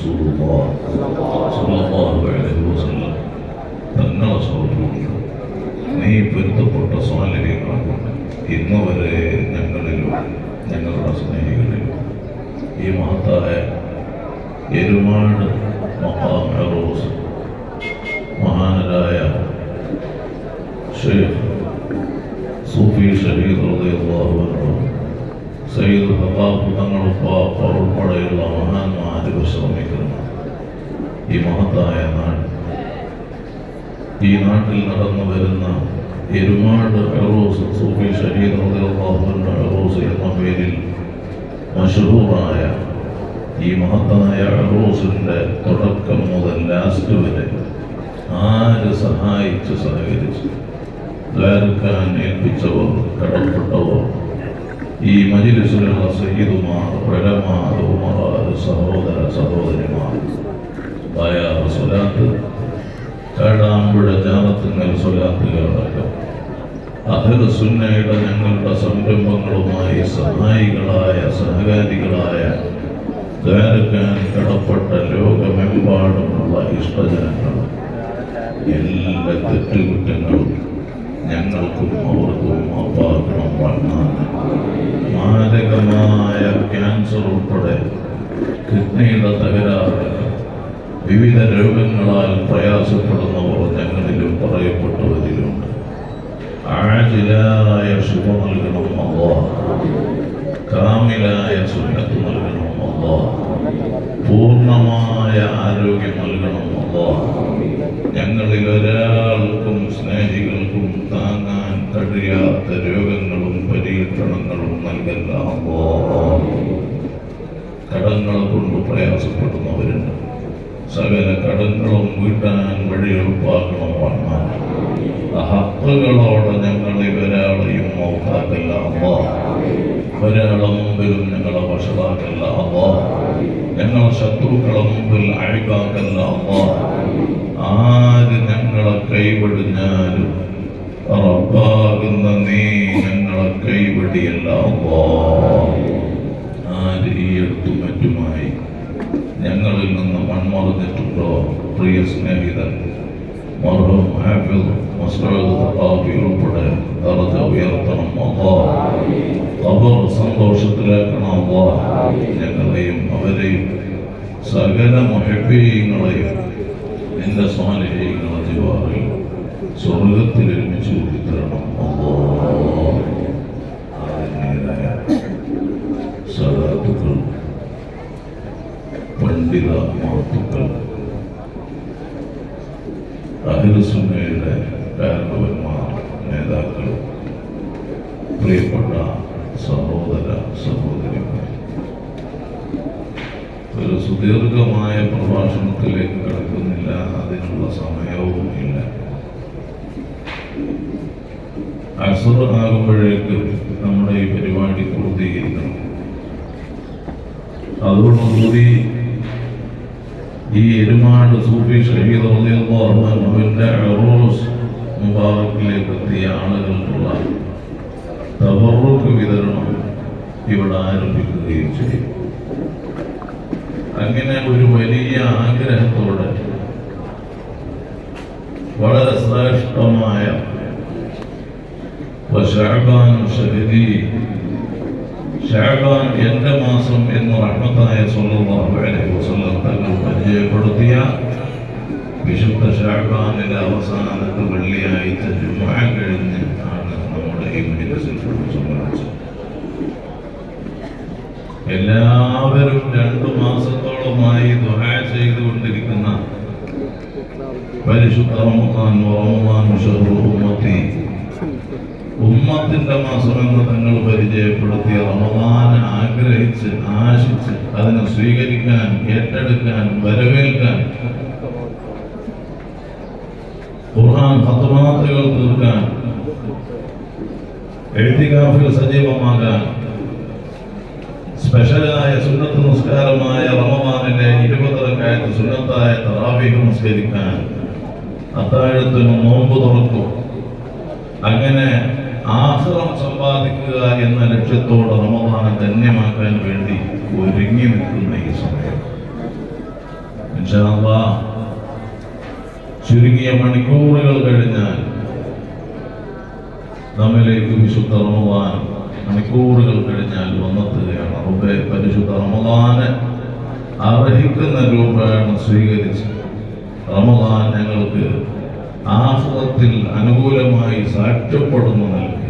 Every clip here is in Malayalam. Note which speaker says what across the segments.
Speaker 1: رسول الله صلى الله عليه وسلم തങ്ങളെ സൗഹൃദമുണ്ട് നീ പൊരുത്തപ്പെട്ട സ്വാലികളാണ് ഇന്ന് വരെ ഞങ്ങളിലും ഞങ്ങളുടെ സ്നേഹികളിലും ഈ മഹത്തായ എരുമാട് മഹാം ഫെറോസ് മഹാനരായ ഷെയ്ഖ് സൂഫി ഷഹീദ് റളിയല്ലാഹു അൻഹു സയ്യിദ് ഹബാബ് തങ്ങളുപ്പാപ്പ ഉൾപ്പെടെയുള്ള മഹാന്മാരും ശ്രമിക്കുന്നു ഈ മഹത്തായ നാട്. ഈ നാട്ടിൽ നടന്നു വരുന്ന എരുമാട് ഫെറോസ് സൂഫി ഷഹീദ് അൻഹു ഫെറോസ് എന്ന പേരിൽ മഷഹൂറായ ഈ മഹത്തായ ഫെറോസിന്റെ തുടക്കം മുതൽ ലാസ്റ്റ് വരെ ആര് സഹായിച്ച് സഹകരിച്ച്? ദ്വാരക്കാൻ ഏൽപ്പിച്ചവർ കടപ്പെട്ടവർ ഈ മജിലിസിലുള്ള സയ്യിദുമാർ പ്രലമാർ ഉമറാർ സഹോദര സഹോദരിമാർ. ദയാർ സ്വലാത്ത്. കാടാമ്പുഴ ജാനത്തുങ്ങൽ സ്വലാത്തുകളടക്കം. അഹല സുന്നയുടെ ഞങ്ങളുടെ സംരംഭങ്ങളുമായി സഹായികളായ സഹകാരികളായ ദ്വാരക്കാൻ കടപ്പെട്ട ലോകമെമ്പാടുമുള്ള ഇഷ്ടജനങ്ങൾ. എല്ലാ തെറ്റുകുറ്റങ്ങളും ഞങ്ങൾക്കും അവർക്കും വണ്ണാൻ മാരകമായ ക്യാൻസർ ഉൾപ്പെടെ കിഡ്നിയുടെ തകരാറ് വിവിധ രോഗങ്ങളാൽ പ്രയാസപ്പെടുന്നവർ ഞങ്ങളിലും പറയപ്പെട്ടവരിലുണ്ട് ആജിലായ ശുഭ നൽകണം അള്ളാ കാമിലായ സുന്നത്ത് നൽകണം അള്ളാ പൂർണമായ ആരോഗ്യം നൽകണം അള്ളാ ഞങ്ങളിൽ ഒരാൾക്കും പ്രയാസപ്പെടുന്നവരുണ്ട് സകല കടങ്ങളും വീട്ടാൻ വഴി എളുപ്പാക്കണം വാങ്ങാൻ ഹക്കുകളോടെ ഞങ്ങൾ ഇവരാളെയും മൗത്താക്കല്ല അള്ളാ. ഒരാളെ മുമ്പിലും ഞങ്ങളെ വഷളാക്കല്ല അള്ളാ. ഞങ്ങൾ ശത്രുക്കളെ മുമ്പിൽ അഴിവാക്കല്ല അള്ളാ. ആര് ഞങ്ങളെ കൈവിടിഞ്ഞാലും നീ ഞങ്ങളെ കൈവെടിയല്ല അള്ളാ. ആര് ഈ അടുത്തും മൺമറഞ്ഞിട്ടുണ്ടോ പ്രിയ സ്നേഹിതൻ മർഹൂം ഹാഫിദ് മസ്ഊദ് ഖത്താബി ഉൾപ്പെടെ ദർജ ഉയർത്തണം അള്ളാഹ് ഖബർ സന്തോഷത്തിലാക്കണം അള്ളാഹ് ഞങ്ങളെയും അവരെയും സകല മഹബീയങ്ങളെയും നിന്റെ സ്വാലിഹീങ്ങളെ ജിവാറിൽ സ്വർഗത്തിൽ ഒരുമിച്ച് കൂട്ടിത്തരണം. അല്ലാഹ്. അഹിലസുന്നയുടെ കാരണവന്മാർ നേതാക്കൾ പ്രിയപ്പെട്ട സഹോദര സഹോദരിമാർ. ഒരു സുദീർഘമായ പ്രഭാഷണത്തിലേക്ക് കടക്കുന്നില്ല അതിനുള്ള സമയവും ഇല്ല. അസുർ ആകുമ്പോഴേക്ക് നമ്മുടെ ഈ പരിപാടി പൂർത്തീകരിക്കണം. അതോടുകൂടി ഈ എരുമാട് സൂഫി ഷഹീദ് അവന്റെ അറോസ് മുബാറക്കിലേക്ക് എത്തിയ ആളുകൾക്കുള്ള തവറുക്ക് വിതരണം ഇവിടെ ആരംഭിക്കുകയും ചെയ്യും അങ്ങനെ ഒരു വലിയ ആഗ്രഹത്തോടെ വളരെ ശ്രേഷ്ഠമായ ശാഖാനും ശരീരം ഷാബാൻ എന്റെ മാസം എന്ന് റഹ്മത്തായ വസല്ലം തങ്ങൾ പരിചയപ്പെടുത്തിയ വിശുദ്ധ ഷാബാനിലെ അവസാനത്തെ വെള്ളിയാഴ്ച ജുമാ കഴിഞ്ഞ് ആണ് നമ്മുടെ മജ്ലിസിൽ സമ്മേളിച്ചത് എല്ലാവരും രണ്ടു മാസത്തോളമായി ദുആ ചെയ്തുകൊണ്ടിരിക്കുന്ന പരിശുദ്ധ റമദാൻ റമദാൻ ഷഹ്റു ഉമ്മത്തി ഉമ്മത്തിന്റെ മാസം എന്ന് തങ്ങൾ പരിചയപ്പെടുത്തിയ റമദാനെ ആഗ്രഹിച്ച് ആശിച്ച് അതിനെ സ്വീകരിക്കാൻ ഏറ്റെടുക്കാൻ വരവേൽക്കാൻ. ഖുർആൻ ഹത്തുമാത്തുകൾ തീർക്കാൻ. എഴുത്തികാഫിൽ സജീവമാകാൻ. സ്പെഷ്യലായ സുന്നത്ത് നിസ്കാരമായ റമദാനിലെ ഇരുപതരക്കായത്ത് സുന്നത്തായ തറാബിഹ് നിസ്കരിക്കാൻ. അത്താഴത്തിനും നോമ്പ് തുറക്കും. അങ്ങനെ ആഹ്റം സമ്പാദിക്കുക എന്ന ലക്ഷ്യത്തോടെ റമദാനെ ധന്യമാക്കാൻ വേണ്ടി ഒരുങ്ങി നിൽക്കുന്ന ഈ സമയം. ചുരുങ്ങിയ മണിക്കൂറുകൾ കഴിഞ്ഞാൽ നമ്മിലേക്ക് വിശുദ്ധ റമദാൻ മണിക്കൂറുകൾ കഴിഞ്ഞാൽ വന്നെത്തുകയാണ്. റബ്ബെ പരിശുദ്ധ റമദാന് അർഹിക്കുന്ന രൂപയാണ് സ്വീകരിച്ച് റമദാൻ ഞങ്ങൾക്ക് ആഹ്ലത്തിൽ അനുകൂലമായി സാക്ഷ്യപ്പെടുന്നു നൽകി.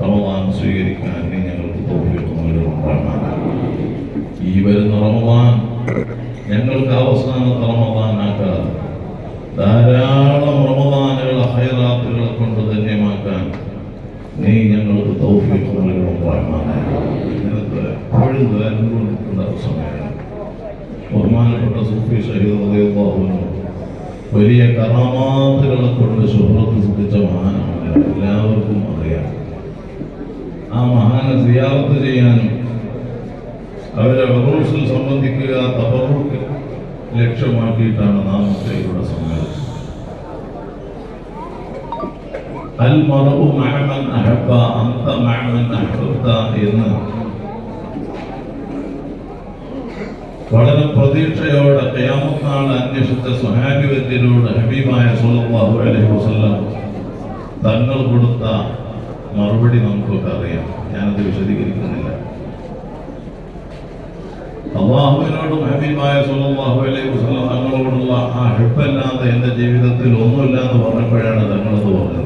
Speaker 1: റമദാൻ സ്വീകരിക്കാൻ ഞങ്ങൾക്ക് തോന്നിയിട്ട് ഈ വരുന്ന റമദാൻ ഞങ്ങൾക്ക് അവസാനത്തെ റമദാനാക്കാതെ ധാരാളം റമദാനുകൾ അഹൈറാത്തുകളെ കൊണ്ട് ധന്യമാക്കാൻ നീ ഞങ്ങൾക്ക് സമയമാണ് ബഹുമാനപ്പെട്ട സൂഫി ഷഹീദ് വലിയ കറാമാത്തുകളെ കൊണ്ട് ശുഭ്രത്തി സിദ്ധിച്ച മഹാനാണ്. എല്ലാവർക്കും അറിയാം. ആ മഹാന സിയാറത്ത് ചെയ്യാനും അവരെ വറൂസിൽ സംബന്ധിക്കുക തപറൂക്ക് ലക്ഷ്യമാക്കിയിട്ടാണ് നാം ഇവിടെ സമ്മേളിച്ചത്. എന്ന് വളരെ പ്രതീക്ഷയോടെ കയാമത്താൾ അന്വേഷിച്ച സുഹാബിവര്യരോട് ഹബീബായ സല്ലല്ലാഹു അലൈഹി വസല്ലം തങ്ങൾ കൊടുത്ത മറുപടി നമുക്കൊക്കെ അറിയാം. ഞാനത് വിശദീകരിക്കുന്നില്ല. അള്ളാഹുവിനോടും ഹബീബായ സല്ലല്ലാഹു അലൈഹി തങ്ങളോടുള്ള ആ ഹെപ്പല്ലാതെ എന്റെ ജീവിതത്തിൽ ഒന്നുമില്ല എന്ന് പറഞ്ഞപ്പോഴാണ് തങ്ങളത് പറഞ്ഞത്.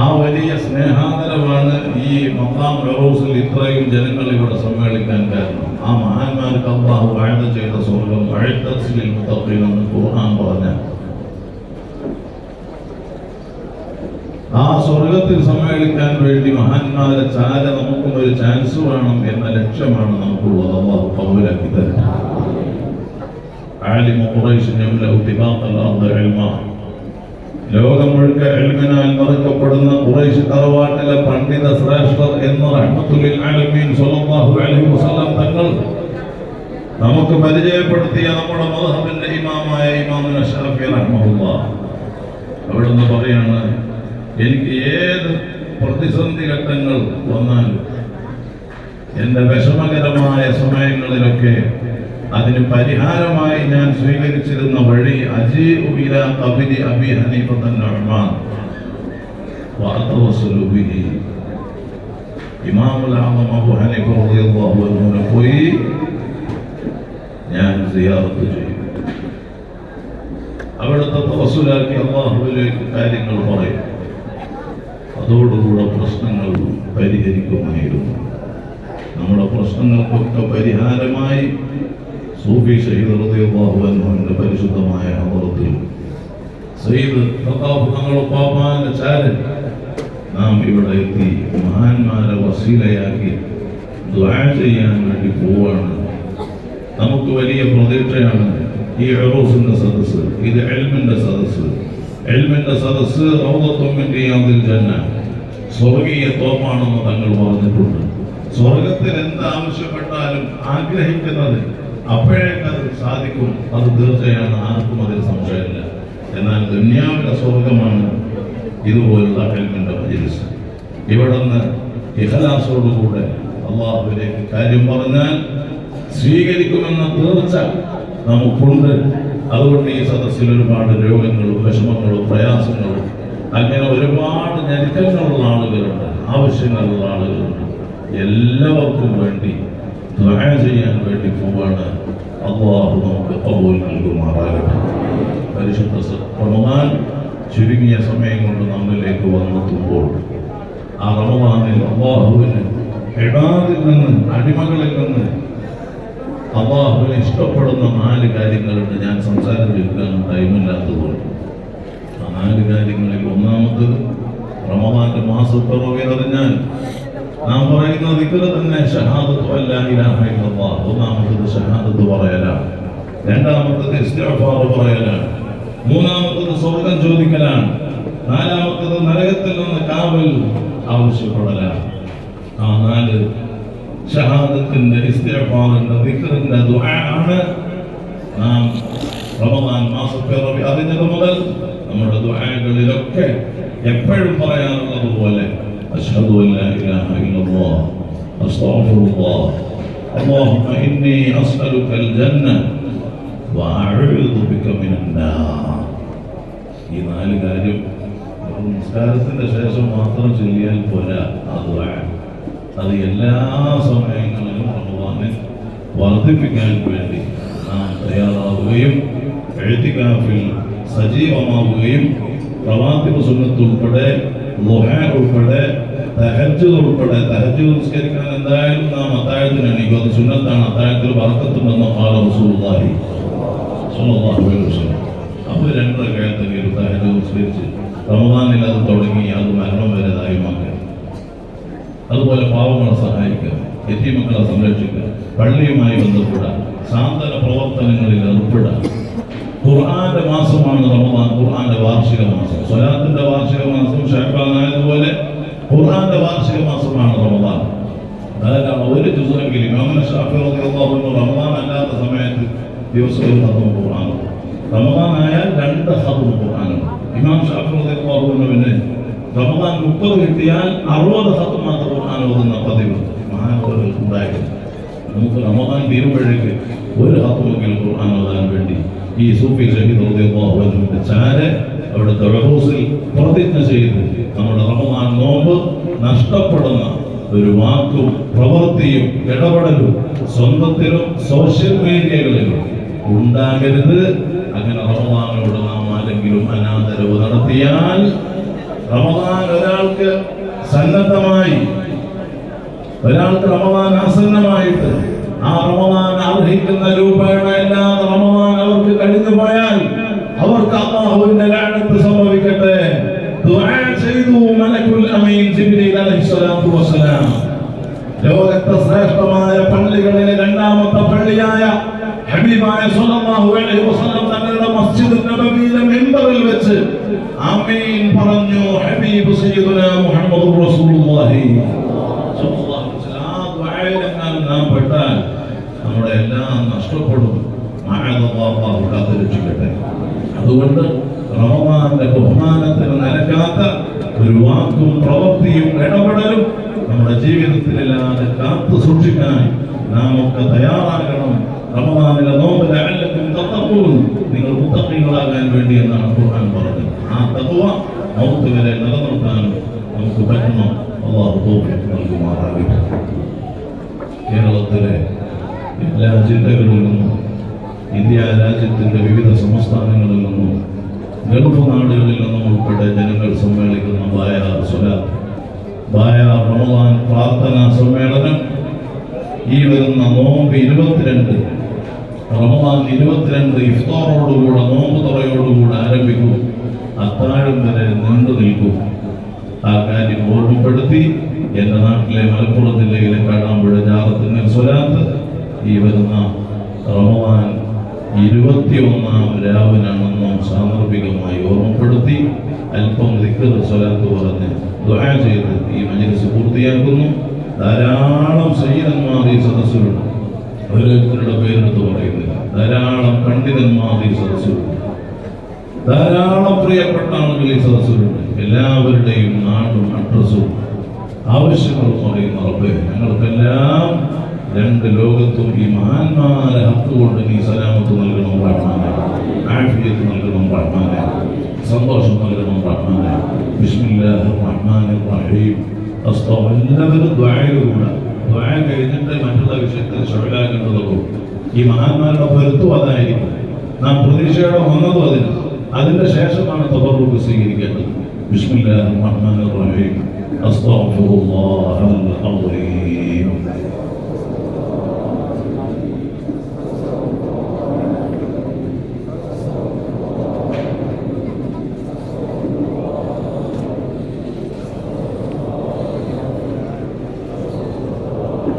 Speaker 1: ആ വലിയ സ്നേഹാന്തരമാണ് ഈ മത്താം റോസിൽ ഇത്രയും ജനങ്ങൾ ഇവിടെ സമ്മേളിക്കാൻ കാരണം. ആ മഹാന്മാർക്ക് അള്ളാഹു വാഴ്ച ചെയ്ത സ്വർഗം വഴുത്തസിലിൽ മുത്തഖീൻ എന്ന് ഖുർആൻ പറഞ്ഞ ആ സ്വർഗത്തിൽ സമ്മേളിക്കാൻ വേണ്ടി മഹാന്മാരെ ചാര നമുക്കും ഒരു ചാൻസ് വേണം എന്ന ലക്ഷ്യമാണ് നമുക്കുള്ളത് അള്ളാഹു കബൂലാക്കി തരും عالم قريش يملأ طباق الأرض علما ലോകം മുഴുക്ക എൽമിനാൽ നിറക്കപ്പെടുന്ന ഖുറൈശ് തറവാട്ടിലെ പണ്ഡിത ശ്രേഷ്ഠർ എന്ന റഹ്മത്തുലിൽ ആലമീൻ സ്വല്ലല്ലാഹു അലൈഹി വസല്ലം തങ്ങൾ നമുക്ക് പരിചയപ്പെടുത്തിയ നമ്മുടെ മദ്ഹബിന്റെ ഇമാമായ ഇമാമുന ഷാഫി റഹ്മഹുല്ലാഹ് അവിടുന്ന് പറയാണ് എനിക്ക് ഏത് പ്രതിസന്ധി ഘട്ടങ്ങൾ വന്നാലും എന്റെ വിഷമകരമായ സമയങ്ങളിലൊക്കെ അതിന് പരിഹാരമായി ഞാൻ സ്വീകരിച്ചിരുന്ന വഴി അജീബില കബിരി അബി ബിഹി ഇമാമുൽ ഹനീഫ റളിയല്ലാഹു പോയി. ഞാൻ അവിടുത്തെ കാര്യങ്ങൾ പറയും. അതോടുകൂടെ പ്രശ്നങ്ങൾ പരിഹരിക്കുമായിരുന്നു. നമ്മുടെ പ്രശ്നങ്ങൾക്കൊക്കെ പരിഹാരമായി സൂഫി ഷഹീദ് അൻഹുവിന്റെ പരിശുദ്ധമായ അമൃത്തിൽ സയ്യിദ് പാപ്പാന്റെ ചാരൻ നാം ഇവിടെ എത്തി മഹാന്മാരെ വസീലയാക്കി ദുആ ചെയ്യാൻ വേണ്ടി പോവാണ്. നമുക്ക് വലിയ പ്രതീക്ഷയാണ് ഈ ഉറൂസിന്റെ സദസ്സ് ഇത് എൽമിന്റെ സദസ്സ്. എൽമിന്റെ സദസ്സ് യാതിൽ ജന്ന സ്വർഗീയ തോപ്പാണെന്ന് തങ്ങൾ പറഞ്ഞിട്ടുണ്ട്. സ്വർഗത്തിൽ എന്ത് ആവശ്യപ്പെട്ടാലും ആഗ്രഹിക്കുന്നത് അപ്പോഴേക്കത് സാധിക്കും. അത് തീർച്ചയാണ്. ആർക്കും അതിൽ സംശയമില്ല. എന്നാൽ ദുന്യാവിലെ സ്വർഗമാണ് ഇതുപോലുള്ള കൽക്കണ്ട മജിലിസ്. ഇവിടുന്ന് ഇഹലാസോടുകൂടെ അള്ളാഹുവിലേക്ക് കാര്യം പറഞ്ഞാൽ സ്വീകരിക്കുമെന്ന തീർച്ച നമുക്കുണ്ട്. അതുകൊണ്ട് ഈ സദസ്സിൽ ഒരുപാട് രോഗങ്ങളും വിഷമങ്ങളും പ്രയാസങ്ങളും അങ്ങനെ ഒരുപാട് ഞെരുക്കങ്ങളുള്ള ആളുകളുണ്ട് ആവശ്യങ്ങളുള്ള ആളുകളുണ്ട്. എല്ലാവർക്കും വേണ്ടി ദ്വാര ചെയ്യാൻ വേണ്ടി പോവാണ്. അള്ളാഹു നമുക്ക് കബൂൽ നൽകുമാറാകട്ടെ. പരിശുദ്ധ റമദാൻ ചുരുങ്ങിയ സമയം കൊണ്ട് നമ്മിലേക്ക് വന്നെത്തുമ്പോൾ ആ റമദാനിൽ അള്ളാഹുവിന് എടാതിൽ നിന്ന് അടിമകളിൽ നിന്ന് അള്ളാഹുവിനെ ഇഷ്ടപ്പെടുന്ന നാല് കാര്യങ്ങളുണ്ട്. ഞാൻ സംസാരം കേൾക്കാൻ ടൈമില്ലാത്തതുകൊണ്ട്. നാല് കാര്യങ്ങളിൽ ഒന്നാമത് റമദാന്റെ മാസപ്പിറവി അറിഞ്ഞാൽ നാം പറയുന്ന ദിക്ർ തന്നെ ഒന്നാമത്തത് ഷഹാദത്ത് പറയലാണ്. രണ്ടാമത്തത് ഇസ്തിഗ്ഫാർ പറയലാണ്. മൂന്നാമത്തത് സ്വർഗം ചോദിക്കലാണ്. നാലാമത്തത് നരകത്തിൽ നിന്ന് കാവൽ ആവശ്യപ്പെടലാണ്. ആ നാല് ഷഹാദത്തിന്റെ ഇസ്തിഗ്ഫാറിന്റെ ദിക്കറിന്റെ ദുആ ആണ് നാം റമദാൻ മാസപ്പിറവി അറിഞ്ഞത് മുതൽ നമ്മുടെ ദുആകളിലൊക്കെ എപ്പോഴും പറയാറുള്ളത് പോലെ അഷ്ഹദു അൻ ലാ ഇലാഹ ഇല്ലല്ലാഹ് അസ്തഗ്ഫിറുല്ലാഹ് اللهم إني أسألك الجنة وأعوذ بك من النار ഈ നാല് കാര്യം ഒരു നിസ്കാരത്തിന്റെ ശേഷം മാത്രം ചൊല്ലിയാൽ പോരാ അത് അത് എല്ലാ സമയങ്ങളിലും റമദാനിൽ വർദ്ധിപ്പിക്കാൻ വേണ്ടി നാം തയ്യാറാവുകയും എഴുത്തിക്കാഫിൽ സജീവമാവുകയും പ്രവാത്തിക സുന്നത്ത് ഉൾപ്പെടെ ലുഹ ഉൾപ്പെടെ തഹജ് ഉൾപ്പെടെ തഹജ് നിസ്കരിക്കാൻ എന്തായാലും നാം അത്താഴത്തിന് എണീക്കും അത് സുന്നത്താണ് അത്താഴത്തിൽ വർക്കത്തുണ്ടെന്ന് ഖാല റസൂലുള്ളാഹി സ്വല്ലല്ലാഹു അലൈഹി വസല്ലം. അപ്പോൾ രണ്ട് കാലത്തെങ്കിലും തഹജ് നിസ്കരിച്ച് റമദാനിൽ അത് തുടങ്ങി അത് മരണം വരെ ദായമാക്കുക അതുപോലെ പാവങ്ങളെ സഹായിക്കുക എത്തിമക്കളെ സംരക്ഷിക്കുക പള്ളിയുമായി ബന്ധപ്പെടുക സാന്ത്വന പ്രവർത്തനങ്ങളിൽ ഏർപ്പെടുക قرآن الماسوم عن رمضان قرآن الوارشة الماسوم صلاة الوارشة الماسوم شعب على الدولة قرآن الوارشة الماسوم عن رمضان هذا أول جزء من كلمة من الشافعي رضي الله عنه رمضان أنا تسمعت يوسف يخطب القرآن رمضان آية لن تخطب القرآن إمام الشافعي رضي الله عنه من رمضان مقتضى الاحتيال أروض خطب ما القرآن وظن قديم ما هو القرآن نمط رمضان بيرو بدرك ويرخطب القرآن وظن بدرك ഈ സൂഫി ഷഹീദ് അൻഹുവിന്റെ ചാര അവിടുത്തെ റഹൂസിൽ പ്രതിജ്ഞ ചെയ്ത് നമ്മുടെ റഹ്മാൻ നോമ്പ് നഷ്ടപ്പെടുന്ന ഒരു വാക്കും പ്രവൃത്തിയും ഇടപെടലും സ്വന്തത്തിലും സോഷ്യൽ മീഡിയകളിലും ഉണ്ടാകരുത്. അങ്ങനെ റമദാനോട് നാം ആരെങ്കിലും അനാദരവ് നടത്തിയാൽ റമദാൻ ഒരാൾക്ക് സന്നദ്ധമായി ഒരാൾക്ക് റമദാൻ ആസന്നമായിട്ട് ആ റമദാൻ അർഹിക്കുന്ന രൂപേണ എല്ലാ റമദാൻ പോയാൽ അവർക്ക് അള്ളാഹുവിന്റെ ലാനത്ത് സംഭവിക്കട്ടെ. ദുആ ചെയ്തു മലക്കുൽ അമീൻ ജിബ്രീൽ അലൈഹിസ്സലാത്തു വസ്സലാം. ലോകത്തെ ശ്രേഷ്ഠമായ പള്ളികളിലെ രണ്ടാമത്തെ പള്ളിയായ ഹബീബായ സല്ലല്ലാഹു അലൈഹി വസല്ലം തങ്ങളുടെ മസ്ജിദ് നബവിയിലെ മിമ്പറിൽ വെച്ച് ആമീൻ പറഞ്ഞു ഹബീബ് സയ്യിദുന മുഹമ്മദ് റസൂലുള്ളാഹി. സ്വല്ലല്ലാഹു അലൈഹി വസല്ലം ആ ദുആയിലെങ്ങാനും നാം പെട്ടാൽ നമ്മുടെ എല്ലാം നഷ്ടപ്പെടും. കാത്തു രക്ഷിക്കട്ടെ അതുകൊണ്ട് റമദാന്റെ ബഹുമാനത്തിന് നിരക്കാത്ത ഒരു വാക്കും പ്രവൃത്തിയും ഇടപെടലും നമ്മുടെ ജീവിതത്തിലില്ലാതെ കാത്തു സൂക്ഷിക്കാൻ നാം ഒക്കെ തയ്യാറാകണം. റമദാനിലെ നോമ്പ് ലഅല്ലക്കും തത്തഖൂൻ. നിങ്ങൾ മുത്തപ്പികളാകാൻ വേണ്ടി എന്നാണ് ഖുർആൻ പറഞ്ഞത്. ആ തത്വ മൗത്ത് വരെ നിലനിർത്താൻ നമുക്ക് പറ്റണം. അള്ളാഹു തൗഫീഖ് നൽകുമാറാകട്ടെ. കേരളത്തിലെ എല്ലാ ജില്ലകളിൽ നിന്നും ഇന്ത്യ രാജ്യത്തിന്റെ വിവിധ സംസ്ഥാനങ്ങളിൽ നിന്നും ഗൾഫ് നാടുകളിൽ നിന്നും ഉൾപ്പെടെ ജനങ്ങൾ സമ്മേളിക്കുന്ന ബായ സ്വലാത്ത് ബായ റമദാൻ പ്രാർത്ഥനാ സമ്മേളനം ഈ വരുന്ന നോമ്പ് ഇരുപത്തിരണ്ട് റമദാൻ ഇരുപത്തിരണ്ട് ഇഫ്താറോടുകൂടെ നോമ്പ് തുറയോടുകൂടെ ആരംഭിക്കും. അത്താഴം വരെ നീണ്ടു നിൽക്കും. ആ കാര്യം ഓർമ്മപ്പെടുത്തി എന്റെ നാട്ടിലെ മലപ്പുറം ജില്ലയിലെ കാണാമ്പുഴ ജാറത്തിന്റെ സ്വലാത്ത് ഈ വരുന്ന റമദാൻ ഇരുപത്തിയൊന്നാം രാവിനാണെന്നും സാന്ദർഭികമായി ഓർമ്മപ്പെടുത്തി അല്പം സ്വലാത്ത് പറഞ്ഞ് ദുആ ചെയ്ത് ഈ മജലിസ് പൂർത്തിയാക്കുന്നു. ധാരാളം സൈനന്മാർ ഈ സദസ്സിലുണ്ട്. ഓരോരുത്തരുടെ പേരെടുത്ത് പറയുന്നില്ല. ധാരാളം പണ്ഡിതന്മാർ ഈ സദസ്സിലുണ്ട്. ധാരാളം പ്രിയപ്പെട്ട ആളുകൾ ഈ സദസ്സിലുണ്ട്. എല്ലാവരുടെയും നാടും അഡ്രസ്സും ആവശ്യങ്ങളും പറയുന്ന ഉറപ്പ് ഞങ്ങൾക്കെല്ലാം രണ്ട് ലോകത്തും ഈ മഹാന്മാരെ ഹത്തുകൊണ്ട് കൊണ്ട് നീ സലാമത്ത് നൽകണം റഹ്മാനെ ആഫിയത്ത് നൽകണം റഹ്മാനെ സന്തോഷം നൽകണം റഹ്മാനെ ബിസ്മില്ലാഹിർ റഹ്മാനിർ റഹീം. എല്ലാവരും ദ്വായയിലൂടെ ദ്വായ കഴിഞ്ഞിട്ട് മറ്റുള്ള വിഷയത്തിൽ ഷൊഴലാകേണ്ടതുള്ളൂ ഈ മഹാന്മാരുടെ പൊരുത്തും അതായിരിക്കും. നാം പ്രതീക്ഷയോടെ വന്നതും അതിന്. അതിന്റെ ശേഷമാണ് തബറുക്ക് സ്വീകരിക്കേണ്ടത്. ബിസ്മില്ലാഹിർ റഹ്മാനിർ റഹീം. അസ്തഗ്ഫിറുല്ലാഹൽ അളീം